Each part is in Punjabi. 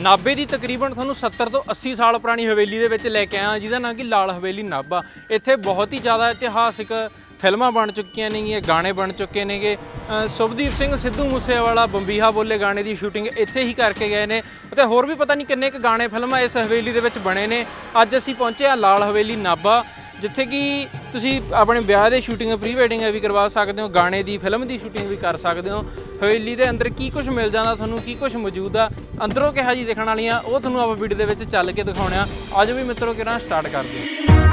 ਨਾਬੇ ਦੀ ਤਕਰੀਬਨ ਤੁਹਾਨੂੰ 70 ਤੋਂ 80 ਸਾਲ ਪੁਰਾਣੀ ਹਵੇਲੀ ਦੇ ਵਿੱਚ ਲੈ ਕੇ ਆਇਆ, ਜਿਹਦਾ ਨਾਂ ਕਿ ਲਾਲ ਹਵੇਲੀ ਨਾਭਾ। ਇੱਥੇ ਬਹੁਤ ਹੀ ਜ਼ਿਆਦਾ ਇਤਿਹਾਸਿਕ ਫਿਲਮਾਂ ਬਣ ਚੁੱਕੀਆਂ ਨੇਗੀਆਂ ਗਾਣੇ ਬਣ ਚੁੱਕੇ ਨੇਗੇ ਸ਼ੁਭਦੀਪ ਸਿੰਘ ਸਿੱਧੂ ਮੂਸੇਵਾਲਾ, ਬੰਬੀਹਾ ਬੋਲੇ ਗਾਣੇ ਦੀ ਸ਼ੂਟਿੰਗ ਇੱਥੇ ਹੀ ਕਰਕੇ ਗਏ ਨੇ। ਅਤੇ ਹੋਰ ਵੀ ਪਤਾ ਨਹੀਂ ਕਿੰਨੇ ਕੁ ਗਾਣੇ ਫਿਲਮਾਂ ਇਸ ਹਵੇਲੀ ਦੇ ਵਿੱਚ ਬਣੇ ਨੇ। ਅੱਜ ਅਸੀਂ ਪਹੁੰਚੇ ਆ ਲਾਲ ਹਵੇਲੀ ਨਾਭਾ। ਜਿੱਥੇ ਕਿ ਤੁਸੀਂ ਆਪਣੇ ਵਿਆਹ ਦੇ ਸ਼ੂਟਿੰਗ ਪ੍ਰੀ ਵੈਡਿੰਗ ਵੀ ਕਰਵਾ ਸਕਦੇ ਹੋ, ਗਾਣੇ ਦੀ, ਫਿਲਮ ਦੀ ਸ਼ੂਟਿੰਗ ਵੀ ਕਰ ਸਕਦੇ ਹੋ। ਹਵੇਲੀ ਦੇ ਅੰਦਰ ਕੀ ਕੁਝ ਮਿਲ ਜਾਂਦਾ, ਤੁਹਾਨੂੰ ਕੀ ਕੁਝ ਮੌਜੂਦ ਆ, ਅੰਦਰੋਂ ਕਿਹਾ ਜੀ ਦੇਖਣ ਵਾਲੀਆਂ, ਉਹ ਤੁਹਾਨੂੰ ਆਪਾਂ ਵੀਡੀਓ ਦੇ ਵਿੱਚ ਚੱਲ ਕੇ ਦਿਖਾਉਣੇ ਆ। ਅੱਜ ਵੀ ਮਿੱਤਰੋ ਕਿਰਾਂ ਸਟਾਰਟ ਕਰਦੇ ਹਾਂ।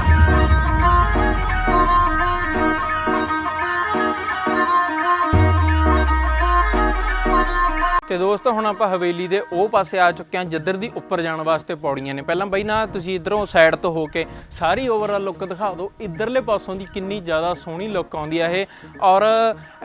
ਤੇ ਦੋਸਤੋ, ਹੁਣ ਆਪਾਂ ਹਵੇਲੀ ਦੇ ਉਹ ਪਾਸੇ ਆ ਚੁੱਕੇ ਹਾਂ, ਜਿੱਧਰ ਦੀ ਉੱਪਰ ਜਾਣ ਵਾਸਤੇ ਪੌੜੀਆਂ ਨੇ। ਪਹਿਲਾਂ ਬਈ ਨਾ ਤੁਸੀਂ ਇਧਰੋਂ ਸਾਈਡ ਤੋਂ ਹੋ ਕੇ ਸਾਰੀ ਓਵਰਆਲ ਲੁੱਕ ਦਿਖਾ ਦਿਓ। ਇਧਰਲੇ ਪਾਸੋਂ ਦੀ ਕਿੰਨੀ ਜ਼ਿਆਦਾ ਸੋਹਣੀ ਲੁੱਕ ਆਉਂਦੀ ਆ ਇਹ। ਔਰ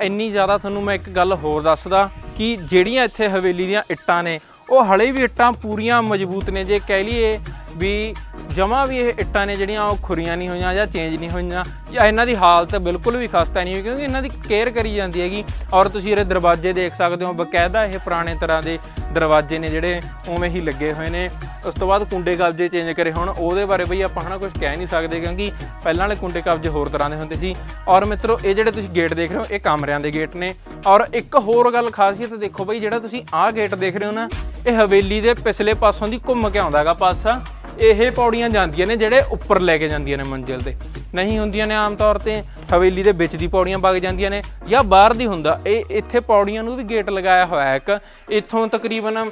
ਇੰਨੀ ਜ਼ਿਆਦਾ ਤੁਹਾਨੂੰ ਮੈਂ ਇੱਕ ਗੱਲ ਹੋਰ ਦੱਸਦਾ ਕਿ ਜਿਹੜੀਆਂ ਇੱਥੇ ਹਵੇਲੀ ਦੀਆਂ ਇੱਟਾਂ ਨੇ, ਉਹ ਹਲੇ ਵੀ ਇੱਟਾਂ ਪੂਰੀਆਂ ਮਜ਼ਬੂਤ ਨੇ। ਜੇ ਕਹਿ ਲਈਏ ਵੀ ਜਮਾ ਵੀ ਇਹ ਇੱਟਾਂ ਨੇ ਜਿਹੜੀਆਂ ਉਹ ਖੁਰੀਆਂ ਨਹੀਂ ਹੋਈਆਂ ਜਾਂ ਚੇਂਜ ਨਹੀਂ ਹੋਈਆਂ ਜਾਂ ਇਹਨਾਂ ਦੀ ਹਾਲਤ ਬਿਲਕੁਲ ਵੀ ਖਸਤਾ ਨਹੀਂ ਹੋਈ ਕਿਉਂਕਿ ਇਹਨਾਂ ਦੀ ਕੇਅਰ ਕਰੀ ਜਾਂਦੀ ਹੈਗੀ ਔਰ ਤੁਸੀਂ ਇਹਦੇ ਦਰਵਾਜ਼ੇ ਦੇਖ ਸਕਦੇ ਹੋ ਬਕਾਇਦਾ ਇਹ ਪੁਰਾਣੇ ਤਰ੍ਹਾਂ ਦੇ ਦਰਵਾਜ਼ੇ ਨੇ ਜਿਹੜੇ ਉਵੇਂ ਹੀ ਲੱਗੇ ਹੋਏ ਨੇ। ਉਸ ਤੋਂ ਬਾਅਦ ਕੁੰਡੇ ਕਬਜੇ ਚੇਂਜ ਕਰੇ ਹੁਣ। ਉਹਦੇ ਬਾਰੇ ਬਈ ਆਪਾਂ ਹਨਾ ਕੁਝ ਕਹਿ ਨਹੀਂ ਸਕਦੇ ਕਿਉਂਕਿ ਪਹਿਲਾਂ ਵਾਲੇ ਕੁੰਡੇ ਕਬਜੇ ਹੋਰ ਤਰ੍ਹਾਂ ਦੇ ਹੁੰਦੇ ਸੀ। ਔਰ ਮਿੱਤਰੋ, ਇਹ ਜਿਹੜੇ ਤੁਸੀਂ ਗੇਟ ਦੇਖ ਰਹੇ ਹੋ, ਇਹ ਕਮਰਿਆਂ ਦੇ ਗੇਟ ਨੇ। ਔਰ ਇੱਕ ਹੋਰ ਗੱਲ ਖਾਸੀਅਤ ਦੇਖੋ ਬਈ ਜਿਹੜਾ ਤੁਸੀਂ ਆਹ ਗੇਟ ਦੇਖ ਰਹੇ ਹੋ ਨਾ, ਇਹ ਹਵੇਲੀ ਦੇ ਪਿਛਲੇ ਪਾਸੋਂ ਦੀ ਘੁੰਮ ਕੇ ਆਉਂਦਾ ਆਉਂਦਾਗਾ ਪਾਸਾ। ਇਹ ਪੌੜੀਆਂ ਜਾਂਦੀਆਂ ਨੇ ਜਿਹੜੇ ਉੱਪਰ ਲੈ ਕੇ ਜਾਂਦੀਆਂ ਨੇ ਮੰਜ਼ਿਲ ਤੇ। ਨਹੀਂ ਹੁੰਦੀਆਂ ਨੇ ਆਮ ਤੌਰ ਤੇ, ਹਵੇਲੀ ਦੇ ਵਿੱਚ ਦੀ ਪੌੜੀਆਂ ਵਗ ਜਾਂਦੀਆਂ ਨੇ ਜਾਂ ਬਾਹਰ ਦੀ ਹੁੰਦਾ। ਇਹ ਇੱਥੇ ਪੌੜੀਆਂ ਨੂੰ ਵੀ ਗੇਟ ਲਗਾਇਆ ਹੋਇਆ ਹੈ ਇੱਕ। ਇੱਥੋਂ ਤਕਰੀਬਨ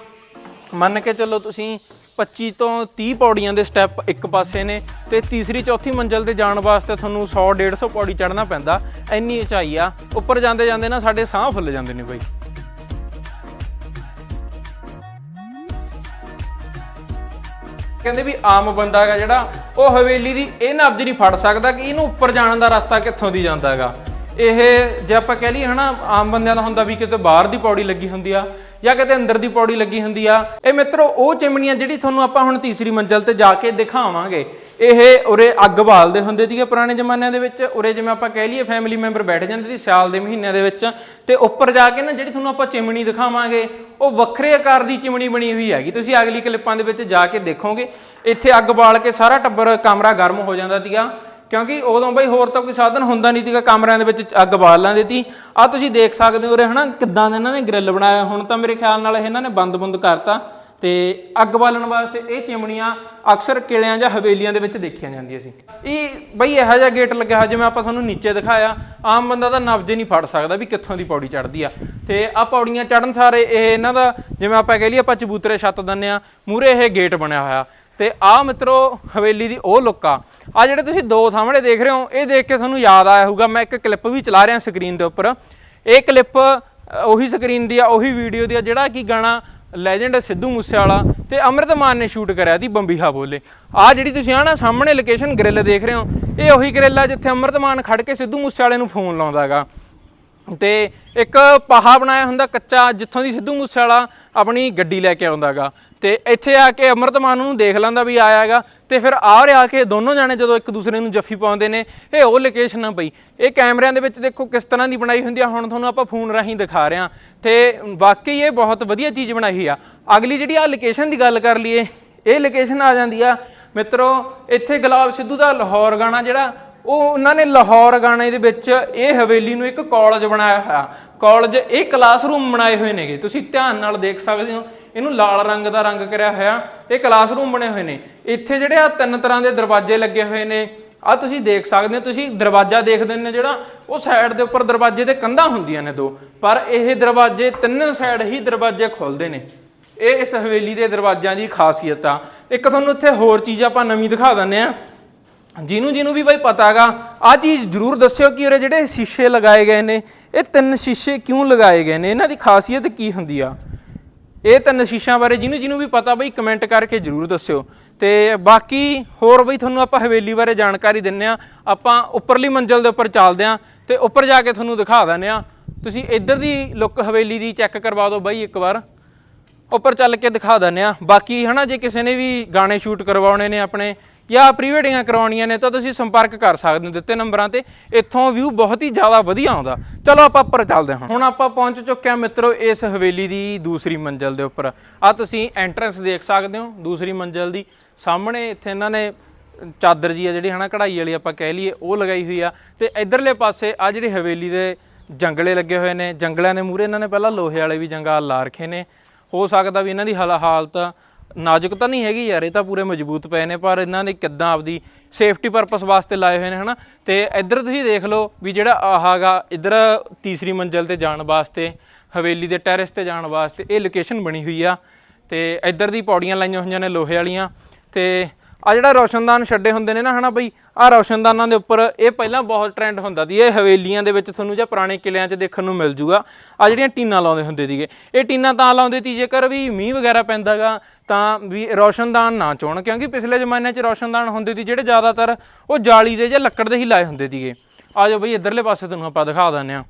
ਮੰਨ ਕੇ ਚੱਲੋ ਤੁਸੀਂ 25 ਤੋਂ 30 ਪੌੜੀਆਂ ਦੇ ਸਟੈਪ ਇੱਕ ਪਾਸੇ ਨੇ ਤੇ ਤੀਸਰੀ ਚੌਥੀ ਮੰਜ਼ਲ ਤੇ ਜਾਣ ਵਾਸਤੇ ਤੁਹਾਨੂੰ 100 150 ਪੌੜੀ ਚੜ੍ਹਨਾ ਪੈਂਦਾ। ਇੰਨੀ ਉਚਾਈ ਆ। ਉੱਪਰ ਜਾਂਦੇ ਜਾਂਦੇ ਨਾ ਸਾਡੇ ਸਾਹ ਫੁੱਲ ਜਾਂਦੇ ਨੇ ਬਈ। ਕਹਿੰਦੇ ਵੀ ਆਮ ਬੰਦਾ ਹੈਗਾ ਜਿਹੜਾ, ਉਹ ਹਵੇਲੀ ਦੀ ਇਹ ਨਬਜ ਨਹੀਂ ਫੜ ਸਕਦਾ ਕਿ ਇਹਨੂੰ ਉੱਪਰ ਜਾਣ ਦਾ ਰਸਤਾ ਕਿੱਥੋਂ ਦੀ ਜਾਂਦਾ ਹੈਗਾ। ਇਹ ਜੇ ਆਪਾਂ ਕਹਿ ਲਈਏ ਹਨਾ, ਆਮ ਬੰਦਿਆਂ ਦਾ ਹੁੰਦਾ ਵੀ ਕਿਤੇ ਬਾਹਰ ਦੀ ਪੌੜੀ ਲੱਗੀ ਹੁੰਦੀ ਆ ਜਾਂ ਕਿਤੇ ਅੰਦਰ ਦੀ ਪੌੜੀ ਲੱਗੀ ਹੁੰਦੀ ਆ। ਇਹ ਮਿੱਤਰੋ, ਉਹ ਚਿਮਨੀਆਂ ਜਿਹੜੀ ਤੁਹਾਨੂੰ ਆਪਾਂ ਹੁਣ ਤੀਸਰੀ ਮੰਜ਼ਲ ਤੇ ਜਾ ਕੇ ਦਿਖਾਵਾਂਗੇ। ਇਹ ਉਰੇ ਅੱਗ ਬਾਲਦੇ ਹੁੰਦੇ ਸੀਗੇ ਪੁਰਾਣੇ ਜ਼ਮਾਨਿਆਂ ਦੇ ਵਿੱਚ। ਉਰੇ ਜਿਵੇਂ ਆਪਾਂ ਕਹਿ ਲਈਏ ਫੈਮਿਲੀ ਮੈਂਬਰ ਬੈਠ ਜਾਂਦੇ ਸੀ ਸਿਆਲ ਦੇ ਮਹੀਨਿਆਂ ਦੇ ਵਿੱਚ। ਤੇ ਉੱਪਰ ਜਾ ਕੇ ਨਾ ਜਿਹੜੀ ਤੁਹਾਨੂੰ ਆਪਾਂ ਚਿਮਨੀ ਦਿਖਾਵਾਂਗੇ, ਉਹ ਵੱਖਰੇ ਆਕਾਰ ਦੀ ਚਿਮਨੀ ਬਣੀ ਹੋਈ ਹੈਗੀ। ਤੁਸੀਂ ਅਗਲੀ ਕਲਿੱਪਾਂ ਦੇ ਵਿੱਚ ਜਾ ਕੇ ਦੇਖੋਗੇ। ਇੱਥੇ ਅੱਗ ਬਾਲ ਕੇ ਸਾਰਾ ਟੱਬਰ, ਕਮਰਾ ਗਰਮ ਹੋ ਜਾਂਦਾ ਸੀਗਾ। ਕਿਉਂਕਿ ਉਦੋਂ ਬਈ ਹੋਰ ਤਾਂ ਕੋਈ ਸਾਧਨ ਹੁੰਦਾ ਨਹੀਂ ਸੀਗਾ, ਕਮਰਿਆਂ ਦੇ ਵਿੱਚ ਅੱਗ ਬਾਲ ਲੈਂਦੇ ਸੀ। ਆ ਤੁਸੀਂ ਦੇਖ ਸਕਦੇ ਹੋ ਉਰੇ, ਹਨਾ, ਕਿੱਦਾਂ ਦੇ ਇਹਨਾਂ ਨੇ ਗ੍ਰਿਲ ਬਣਾਇਆ ਹੁਣ ਤਾਂ ਮੇਰੇ ਖਿਆਲ ਨਾਲ ਇਹਨਾਂ ਨੇ ਬੰਦ-ਬੰਦ ਕਰਤਾ ਤੇ ਅੱਗ ਬਾਲਣ ਵਾਸਤੇ ਇਹ ਚਿਮਨੀਆਂ ਅਕਸਰ ਕਿਲਿਆਂ ਜਾਂ ਹਵੇਲੀਆਂ ਦੇ ਵਿੱਚ ਦੇਖੀਆਂ ਜਾਂਦੀਆਂ ਸੀ। ਇਹ ਬਈ ਇਹੋ ਜਿਹਾ ਗੇਟ ਲੱਗਿਆ ਹੋਇਆ ਜਿਵੇਂ ਆਪਾਂ ਤੁਹਾਨੂੰ ਨੀਚੇ ਦਿਖਾਇਆ। ਆਮ ਬੰਦਾ ਤਾਂ ਨਬਜ ਹੀ ਨਹੀਂ ਫੜ ਸਕਦਾ ਵੀ ਕਿੱਥੋਂ ਦੀ ਪੌੜੀ ਚੜ੍ਹਦੀ ਆ। ਤੇ ਆ ਪੌੜੀਆਂ ਚੜਨ ਸਾਰੇ ਇਹ ਇਹਨਾਂ ਦਾ, ਜਿਵੇਂ ਆਪਾਂ ਕਹਿ ਲਈਏ ਆਪਾਂ ਚਬੂਤਰੇ ਛੱਤ ਦਿੰਨੇ ਆ ਮੂਰੇ ਇਹ ਗੇਟ ਬਣਿਆ ਹੋਇਆ। ਤੇ ਆ ਮਿੱਤਰੋ ਹਵੇਲੀ ਦੀ ਉਹ ਲੁੱਕ ਆ। ਆ ਜਿਹੜੇ ਤੁਸੀਂ ਦੋ ਸਾਹਮਣੇ ਦੇਖ ਰਹੇ ਹੋ, ਇਹ ਦੇਖ ਕੇ ਤੁਹਾਨੂੰ ਯਾਦ ਆਇਆ ਹੋਊਗਾ, ਮੈਂ ਇੱਕ ਕਲਿੱਪ ਵੀ ਚਲਾ ਰਿਹਾ ਸਕਰੀਨ ਦੇ ਉੱਪਰ। ਇਹ ਕਲਿੱਪ ਉਹੀ ਸਕਰੀਨ ਦੀ ਆ, ਉਹੀ ਵੀਡੀਓ ਦੀ ਆ, ਜਿਹੜਾ ਕਿ ਗਾਣਾ ਲੈਜੈਂਡ ਸਿੱਧੂ ਮੂਸੇਵਾਲਾ ਤੇ ਅੰਮ੍ਰਿਤਮਾਨ ਨੇ ਸ਼ੂਟ ਕਰਿਆ ਦੀ ਬੰਬੀਹਾ ਬੋਲੇ। ਆ ਜਿਹੜੀ ਤੁਸੀਂ ਆ ਨਾ ਸਾਹਮਣੇ ਲੋਕੇਸ਼ਨ ਗ੍ਰਿਲ ਦੇਖ ਰਹੇ ਹੋ, ਇਹ ਉਹੀ ਗ੍ਰਿਲ ਆ ਜਿੱਥੇ ਅੰਮ੍ਰਿਤਮਾਨ ਖੜ ਕੇ ਸਿੱਧੂ ਮੂਸੇਵਾਲੇ ਨੂੰ ਫੋਨ ਲਾਉਂਦਾ ਹੈਗਾ ਤੇ ਇੱਕ ਪਾਹਾ ਬਣਾਇਆ ਹੁੰਦਾ ਕੱਚਾ, ਜਿੱਥੋਂ ਦੀ ਸਿੱਧੂ ਮੂਸੇਵਾਲਾ ਆਪਣੀ ਗੱਡੀ ਲੈ ਕੇ ਆਉਂਦਾਗਾ ਤੇ ਇੱਥੇ ਆ ਕੇ ਅਮਰਤਮਾਨ ਨੂੰ ਦੇਖ ਲੈਂਦਾ ਵੀ ਆਇਆ ਹੈਗਾ ਤੇ ਫਿਰ ਆ ਰਿਹਾ ਕੇ ਦੋਨੋਂ ਜਾਣੇ ਜਦੋਂ ਇੱਕ ਦੂਸਰੇ ਨੂੰ ਜੱਫੀ ਪਾਉਂਦੇ ਨੇ, ਇਹ ਉਹ ਲੋਕੇਸ਼ਨ ਆ ਬਈ। ਇਹ ਕੈਮਰਿਆਂ ਦੇ ਵਿੱਚ ਦੇਖੋ ਕਿਸ ਤਰ੍ਹਾਂ ਦੀ ਬਣਾਈ ਹੁੰਦੀ ਆ। ਹੁਣ ਤੁਹਾਨੂੰ ਆਪਾਂ ਫੋਨ ਰਾਹੀਂ ਦਿਖਾ ਰਹੇ ਆ ਤੇ ਵਾਕਈ ਇਹ ਬਹੁਤ ਵਧੀਆ ਚੀਜ਼ ਬਣਾਈ ਆ। ਅਗਲੀ ਜਿਹੜੀ ਆ ਲੋਕੇਸ਼ਨ ਦੀ ਗੱਲ ਕਰ ਲਈਏ, ਇਹ ਲੋਕੇਸ਼ਨ ਆ ਜਾਂਦੀ ਆ। ਮਿੱਤਰੋ, ਇੱਥੇ ਗੁਲਾਬ ਸਿੱਧੂ ਦਾ ਲਾਹੌਰ ਗਾਣਾ ਜਿਹੜਾ ਉਹ ਉਹਨਾਂ ਨੇ ਲਾਹੌਰ ਗਾਣੇ ਦੇ ਵਿੱਚ ਇਹ ਹਵੇਲੀ ਨੂੰ ਇੱਕ ਕਾਲਜ ਬਣਾਇਆ ਹੋਇਆ। ਕਾਲਜ, ਇਹ ਕਲਾਸਰੂਮ ਬਣਾਏ ਹੋਏ ਨੇਗੇ। ਤੁਸੀਂ ਧਿਆਨ ਨਾਲ ਦੇਖ ਸਕਦੇ ਹੋ, ਇਹਨੂੰ ਲਾਲ ਰੰਗ ਦਾ ਰੰਗ ਕਰਿਆ ਹੋਇਆ। ਇਹ ਕਲਾਸਰੂਮ ਬਣੇ ਹੋਏ ਨੇ। ਇੱਥੇ ਜਿਹੜੇ ਆ ਤਿੰਨ ਤਰ੍ਹਾਂ ਦੇ ਦਰਵਾਜ਼ੇ ਲੱਗੇ ਹੋਏ ਨੇ। ਆ ਤੁਸੀਂ ਦੇਖ ਸਕਦੇ ਹੋ, ਤੁਸੀਂ ਦਰਵਾਜ਼ਾ ਦੇਖਦੇ ਨੇ ਜਿਹੜਾ, ਉਹ ਸਾਈਡ ਦੇ ਉੱਪਰ ਦਰਵਾਜ਼ੇ ਤੇ ਕੰਧਾਂ ਹੁੰਦੀਆਂ ਨੇ ਦੋ। ਪਰ ਇਹ ਦਰਵਾਜ਼ੇ, ਤਿੰਨ ਸਾਈਡ ਹੀ ਦਰਵਾਜ਼ੇ ਖੁੱਲਦੇ ਨੇ। ਇਹ ਇਸ ਹਵੇਲੀ ਦੇ ਦਰਵਾਜ਼ਿਆਂ ਦੀ ਖਾਸੀਅਤ ਆ। ਇੱਕ ਤੁਹਾਨੂੰ ਇੱਥੇ ਹੋਰ ਚੀਜ਼ ਆਪਾਂ ਨਵੀਂ ਦਿਖਾ ਦਿੰਨੇ ਆ ਜਿਹਨੂੰ ਜਿਹਨੂੰ ਵੀ ਬਾਈ ਪਤਾ ਹੈਗਾ ਆ ਚੀਜ਼ ਜ਼ਰੂਰ ਦੱਸਿਓ ਕਿ ਉਰੇ ਜਿਹੜੇ ਸ਼ੀਸ਼ੇ ਲਗਾਏ ਗਏ ਨੇ, ਇਹ ਤਿੰਨ ਸ਼ੀਸ਼ੇ ਕਿਉਂ ਲਗਾਏ ਗਏ ਨੇ? ਇਹਨਾਂ ਦੀ ਖਾਸੀਅਤ ਕੀ ਹੁੰਦੀ ਆ? ਇਹ ਤਿੰਨ ਸ਼ੀਸ਼ਿਆਂ ਬਾਰੇ ਜਿਹਨੂੰ ਜਿਹਨੂੰ ਵੀ ਪਤਾ ਬਈ ਕਮੈਂਟ ਕਰਕੇ ਜ਼ਰੂਰ ਦੱਸਿਓ। ਤੇ ਬਾਕੀ ਹੋਰ ਬਈ ਤੁਹਾਨੂੰ ਆਪਾਂ ਹਵੇਲੀ ਬਾਰੇ ਜਾਣਕਾਰੀ ਦਿੰਨੇ ਆ। ਆਪਾਂ ਉੱਪਰਲੀ ਮੰਜ਼ਲ ਦੇ ਉੱਪਰ ਚੱਲਦੇ ਆ ਤੇ ਉੱਪਰ ਜਾ ਕੇ ਤੁਹਾਨੂੰ ਦਿਖਾ ਦਿੰਨੇ ਆ। ਤੁਸੀਂ ਇੱਧਰ ਦੀ ਲੁੱਕ ਹਵੇਲੀ ਦੀ ਚੈੱਕ ਕਰਵਾ ਦਿਓ ਬਾਈ ਇੱਕ ਵਾਰ। ਉੱਪਰ ਚੱਲ ਕੇ ਦਿਖਾ ਦਿੰਨੇ ਆ। ਬਾਕੀ ਹਨਾ, ਜੇ ਕਿਸੇ ਨੇ ਵੀ ਗਾਣੇ ਸ਼ੂਟ ਕਰਵਾਉਣੇ ਨੇ ਆਪਣੇ ਜਾਂ ਪ੍ਰੀ ਵੈਡਿੰਗਾਂ ਕਰਵਾਉਣੀਆਂ ਨੇ ਤਾਂ ਤੁਸੀਂ ਸੰਪਰਕ ਕਰ ਸਕਦੇ ਹੋ ਦਿੱਤੇ ਨੰਬਰਾਂ ਤੇ। ਇੱਥੋਂ ਵਿਊ ਬਹੁਤ ਹੀ ਜ਼ਿਆਦਾ ਵਧੀਆ ਆਉਂਦਾ। ਚਲੋ ਆਪਾਂ ਉੱਪਰ ਚੱਲਦੇ ਹਾਂ। ਹੁਣ ਆਪਾਂ ਪਹੁੰਚ ਚੁੱਕੇ ਹਾਂ ਮਿੱਤਰੋ ਇਸ ਹਵੇਲੀ ਦੀ ਦੂਸਰੀ ਮੰਜ਼ਲ ਦੇ ਉੱਪਰ। ਆ ਤੁਸੀਂ ਐਂਟਰੈਂਸ ਦੇਖ ਸਕਦੇ ਹੋ ਦੂਸਰੀ ਮੰਜ਼ਲ ਦੀ। ਸਾਹਮਣੇ ਇੱਥੇ ਇਹਨਾਂ ਨੇ ਚਾਦਰ ਜੀ ਆ ਜਿਹੜੀ ਹਨਾ, ਕਢਾਈ ਵਾਲੀ ਆਪਾਂ ਕਹਿ ਲਈਏ, ਉਹ ਲਗਾਈ ਹੋਈ ਆ। ਤੇ ਇਧਰਲੇ ਪਾਸੇ ਆ ਜਿਹੜੀ ਹਵੇਲੀ ਦੇ ਜੰਗਲੇ ਲੱਗੇ ਹੋਏ ਨੇ। ਜੰਗਲਿਆਂ ਦੇ ਮੂਹਰੇ ਇਹਨਾਂ ਨੇ ਪਹਿਲਾਂ ਲੋਹੇ ਵਾਲੇ ਵੀ ਜੰਗਾਲ ਲਾ ਰੱਖੇ ਨੇ। ਹੋ ਸਕਦਾ ਵੀ ਇਹਨਾਂ ਦੀ ਹਾਲ- ਹਾਲਤ ਨਾਜ਼ੁਕ ਤਾਂ ਨਹੀਂ ਹੈਗੀ ਯਾਰ, ਇਹ ਤਾਂ ਪੂਰੇ ਮਜ਼ਬੂਤ ਪਏ ਨੇ, ਪਰ ਇਹਨਾਂ ਨੇ ਕਿੱਦਾਂ ਆਪਦੀ ਸੇਫਟੀ ਪਰਪਸ ਵਾਸਤੇ ਲਾਏ ਹੋਏ ਨੇ, ਹਨਾ? ਤੇ ਇੱਧਰ ਤੁਸੀਂ ਦੇਖ ਲਓ ਵੀ ਜਿਹੜਾ ਆਹਾਗਾ ਇੱਧਰ ਤੀਸਰੀ ਮੰਜ਼ਲ ਤੇ ਜਾਣ ਵਾਸਤੇ, ਹਵੇਲੀ ਦੇ ਟੈਰੇਸ ਤੇ ਜਾਣ ਵਾਸਤੇ ਇਹ ਲੋਕੇਸ਼ਨ ਬਣੀ ਹੋਈ ਆ। ਤੇ ਇੱਧਰ ਦੀ ਪੌੜੀਆਂ ਲਾਈਆਂ ਹੋਈਆਂ ਨੇ ਲੋਹੇ ਵਾਲੀਆਂ, ਤੇ ਆ ਜਿਹੜਾ ਰੋਸ਼ਨਦਾਨ ਛੱਡੇ ਹੁੰਦੇ ਨੇ ਨਾ, ਹਨਾ ਬਈ? ਆ ਰੌਸ਼ਨਦਾਨਾਂ ਦੇ ਉੱਪਰ ਇਹ ਪਹਿਲਾਂ ਬਹੁਤ ਟ੍ਰੈਂਡ ਹੁੰਦਾ ਸੀ। ਇਹ ਹਵੇਲੀਆਂ ਦੇ ਵਿੱਚ ਤੁਹਾਨੂੰ ਜਾਂ ਪੁਰਾਣੇ ਕਿਲਿਆਂ 'ਚ ਦੇਖਣ ਨੂੰ ਮਿਲ ਜੂਗਾ। ਆ ਜਿਹੜੀਆਂ ਟੀਨਾਂ ਲਾਉਂਦੇ ਹੁੰਦੇ ਸੀਗੇ। ਇਹ ਟੀਨਾਂ ਤਾਂ ਲਾਉਂਦੇ ਸੀ, ਜੇਕਰ ਵੀ ਮੀਂਹ ਵਗੈਰਾ ਪੈਂਦਾਗਾ, ਤਾਂ ਵੀ ਰੌਸ਼ਨਦਾਨ ਨਾ ਚੋਣ। ਕਿਉਂਕਿ ਪਿਛਲੇ ਜ਼ਮਾਨੇ 'ਚ ਰੌਸ਼ਨਦਾਨ ਹੁੰਦੇ ਸੀ, ਜਿਹੜੇ ਜ਼ਿਆਦਾਤਰ ਉਹ ਜਾਲੀ ਦੇ ਜਾਂ ਲੱਕੜ ਦੇ ਹੀ ਲਾਏ ਹੁੰਦੇ ਸੀਗੇ। ਆ ਜਾਓ ਬਈ, ਇੱਧਰਲੇ ਪਾਸੇ ਤੁਹਾਨੂੰ ਆਪਾਂ ਦਿਖਾ ਦਿੰਦੇ ਆ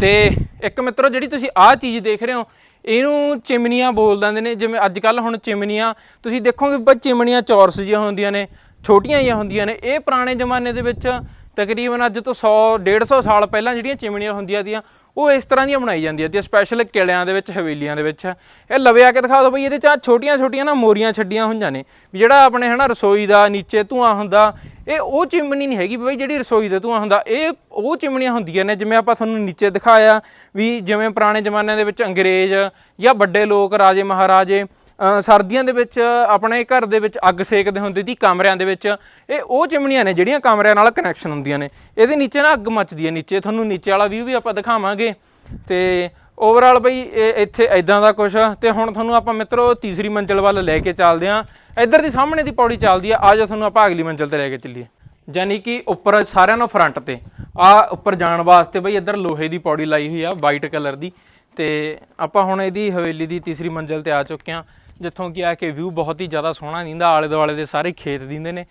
ਤੇ ਇੱਕ ਮਿੱਤਰੋ, ਜਿਹੜੀ ਤੁਸੀਂ ਆਹ ਚੀਜ਼ ਦੇਖ ਰਹੇ ਹੋ ਇਹਨੂੰ ਚਿਮਨੀਆਂ ਬੋਲ ਦਿੰਦੇ ਨੇ, ਜਿਵੇਂ ਅੱਜ ਕੱਲ ਹੁਣ ਚਿਮਨੀਆਂ, ਤੁਸੀਂ ਦੇਖੋਗੇ ਬਈ ਚਿਮਨੀਆਂ ਚੌਰਸ ਜਿਹੀਆਂ ਹੁੰਦੀਆਂ ਨੇ, ਛੋਟੀਆਂ ਜਿਹੀਆਂ ਹੁੰਦੀਆਂ ਨੇ, ਇਹ ਪੁਰਾਣੇ ਜ਼ਮਾਨੇ ਦੇ ਵਿੱਚ ਤਕਰੀਬਨ ਅੱਜ ਤੋਂ 100 150 ਸਾਲ ਪਹਿਲਾਂ ਜਿਹੜੀਆਂ ਚਿਮਨੀਆਂ ਹੁੰਦੀਆਂ ਤੀਆਂ ਉਹ ਇਸ ਤਰ੍ਹਾਂ ਦੀਆਂ ਬਣਾਈ ਜਾਂਦੀ ਹੈ ਸੀ ਸਪੈਸ਼ਲ ਕਿਲਿਆਂ ਦੇ ਵਿੱਚ, ਹਵੇਲੀਆਂ ਦੇ ਵਿੱਚ। ਇਹ ਲਵੇ ਆ ਕੇ ਦਿਖਾ ਦਿਓ ਬਈ, ਇਹਦੇ ਚ ਆਹ ਛੋਟੀਆਂ ਛੋਟੀਆਂ ਨਾ ਮੋਰੀਆਂ ਛੱਡੀਆਂ ਹੋਈਆਂ ਨੇ। ਵੀ ਜਿਹੜਾ ਆਪਣੇ ਹਨਾ ਰਸੋਈ ਦਾ ਨੀਚੇ ਧੂਆਂ ਹੁੰਦਾ, ਇਹ ਉਹ ਚਿਮਨੀ ਨਹੀਂ ਹੈਗੀ ਬਈ, ਜਿਹੜੀ ਰਸੋਈ ਦਾ ਧੂਆਂ ਹੁੰਦਾ, ਇਹ ਉਹ ਚਿਮਨੀਆਂ ਹੁੰਦੀਆਂ ਨੇ। ਜਿਵੇਂ ਆਪਾਂ ਤੁਹਾਨੂੰ ਨੀਚੇ ਦਿਖਾਇਆ ਵੀ ਜਿਵੇਂ ਪੁਰਾਣੇ ਜ਼ਮਾਨਿਆਂ ਦੇ ਵਿੱਚ ਅੰਗਰੇਜ਼ ਜਾਂ ਵੱਡੇ ਲੋਕ, ਰਾਜੇ ਮਹਾਰਾਜੇ ਸਰਦੀਆਂ ਦੇ ਵਿੱਚ, ਆਪਣੇ ਘਰ ਦੇ ਵਿੱਚ ਅੱਗ ਸੇਕਦੇ ਹੁੰਦੇ ਸੀ, ਕਮਰਿਆਂ ਦੇ ਵਿੱਚ। ਇਹ ਉਹ ਚਿਮਨੀਆਂ ਨੇ ਜਿਹੜੀਆਂ ਕਮਰਿਆਂ ਨਾਲ ਕਨੈਕਸ਼ਨ ਹੁੰਦੀਆਂ ਨੇ। ਇਹਦੇ ਨੀਚੇ ਨਾ ਅੱਗ ਮੱਚਦੀ ਹੈ ਨੀਚੇ। ਤੁਹਾਨੂੰ ਨੀਚੇ ਵਾਲਾ ਵਿਊ ਵੀ ਆਪਾਂ ਦਿਖਾਵਾਂਗੇ। ਤੇ ਓਵਰਆਲ ਬਈ, ਇਹ ਇੱਥੇ ਐਦਾਂ ਦਾ ਕੁਝ ਤੇ ਹੁਣ ਤੁਹਾਨੂੰ ਆਪਾਂ ਮਿੱਤਰੋ, ਤੀਸਰੀ ਮੰਜ਼ਿਲ ਵੱਲ ਲੈ ਕੇ ਚੱਲਦੇ ਆਂ ਇੱਧਰ ਦੀ ਸਾਹਮਣੇ ਦੀ ਪੌੜੀ ਚੱਲਦੀ ਆ ਆ ਜਾ ਤੁਹਾਨੂੰ ਆਪਾਂ ਅਗਲੀ ਮੰਜ਼ਿਲ ਤੇ ਲੈ ਕੇ ਚੱਲੀਏ। ਯਾਨੀ ਕਿ ਉੱਪਰ ਸਾਰਿਆਂ ਨੂੰ ਫਰੰਟ ਤੇ। ਆ ਉੱਪਰ ਜਾਣ ਵਾਸਤੇ ਬਈ ਇੱਧਰ ਲੋਹੇ ਦੀ ਪੌੜੀ ਲਾਈ ਹੋਈ ਆ ਵਾਈਟ ਕਲਰ ਦੀ। ਤੇ ਆਪਾਂ ਹੁਣ ਇਹਦੀ ਹਵੇਲੀ ਦੀ ਤੀਸਰੀ ਮੰਜ਼ਿਲ ਤੇ ਆ ਚੁੱਕੇ ਆਂ ਜਿੱਥੋਂ ਕਿ ਆ ਕੇ ਵਿਊ ਬਹੁਤ ਹੀ ਜ਼ਿਆਦਾ ਸੋਹਣਾ ਦਿੰਦਾ, ਆਲੇ ਦੁਆਲੇ ਦੇ ਸਾਰੇ ਖੇਤ ਦਿੰਦੇ ਨੇ,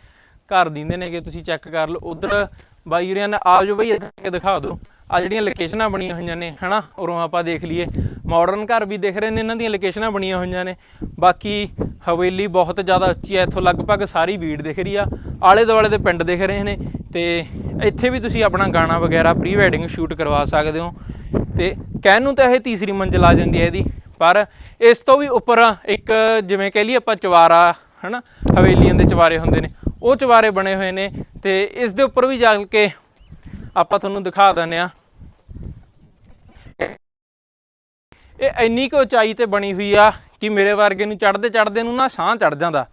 ਘਰ ਦਿੰਦੇ ਨੇ ਕਿ ਤੁਸੀਂ ਚੈੱਕ ਕਰ ਲਓ। ਉਧਰ ਬਾਈ ਜਿਹੜਿਆਂ ਨੇ, ਆ ਜੋ ਬਈ, ਇੱਧਰ ਦਿਖਾ ਦਿਓ। ਆ ਜਿਹੜੀਆਂ ਲੋਕੇਸ਼ਨਾਂ ਬਣੀਆਂ ਹੋਈਆਂ ਨੇ, ਹਨਾ? ਉਰੋਂ ਆਪਾਂ ਦੇਖ ਲਈਏ। ਮਾਡਰਨ ਘਰ ਵੀ ਦਿਖ ਰਹੇ ਨੇ, ਇਹਨਾਂ ਦੀਆਂ ਲੋਕੇਸ਼ਨਾਂ ਬਣੀਆਂ ਹੋਈਆਂ ਨੇ। ਬਾਕੀ ਹਵੇਲੀ ਬਹੁਤ ਜ਼ਿਆਦਾ ਉੱਚੀ ਹੈ ਇੱਥੋਂ ਲਗਭਗ ਸਾਰੀ ਵੀੜ ਦਿਖ ਰਹੀ ਆ। ਆਲੇ ਦੁਆਲੇ ਦੇ ਪਿੰਡ ਦਿਖ ਰਹੇ ਨੇ, ਤੇ ਇੱਥੇ ਵੀ ਤੁਸੀਂ ਆਪਣਾ ਗਾਣਾ ਵਗੈਰਾ ਪ੍ਰੀ ਵੈਡਿੰਗ ਸ਼ੂਟ ਕਰਵਾ ਸਕਦੇ ਹੋ। ਤੇ ਕਹਿਣ ਨੂੰ ਤਾਂ ਇਹ ਤੀਸਰੀ ਮੰਜ਼ਿਲ ਆ ਜਾਂਦੀ ਹੈ ਇਹਦੀ। ਪਰ ਇਸ ਤੋਂ ਵੀ ਉੱਪਰ ਇੱਕ ਜਿਵੇਂ ਕਹਿ ਲਈਏ ਆਪਾਂ ਚਵਾਰਾ, ਹਨਾ, ਹਵੇਲੀਆਂ ਦੇ ਚਵਾਰੇ ਹੁੰਦੇ ਨੇ, ਉਹ ਚਵਾਰੇ ਬਣੇ ਹੋਏ ਨੇ ਤੇ ਇਸ ਦੇ ਉੱਪਰ ਵੀ ਜਾ ਕੇ ਆਪਾਂ ਤੁਹਾਨੂੰ ਦਿਖਾ ਦਿੰਦੇ ਆ ਇਹ ਇੰਨੀ ਕੁ ਉਚਾਈ ਤੇ ਬਣੀ ਹੋਈ ਆ ਕਿ ਮੇਰੇ ਵਰਗੇ ਨੂੰ ਚੜਦੇ ਚੜਦੇ ਨੂੰ ਨਾ ਸਾਹ ਚੜ ਜਾਂਦਾ।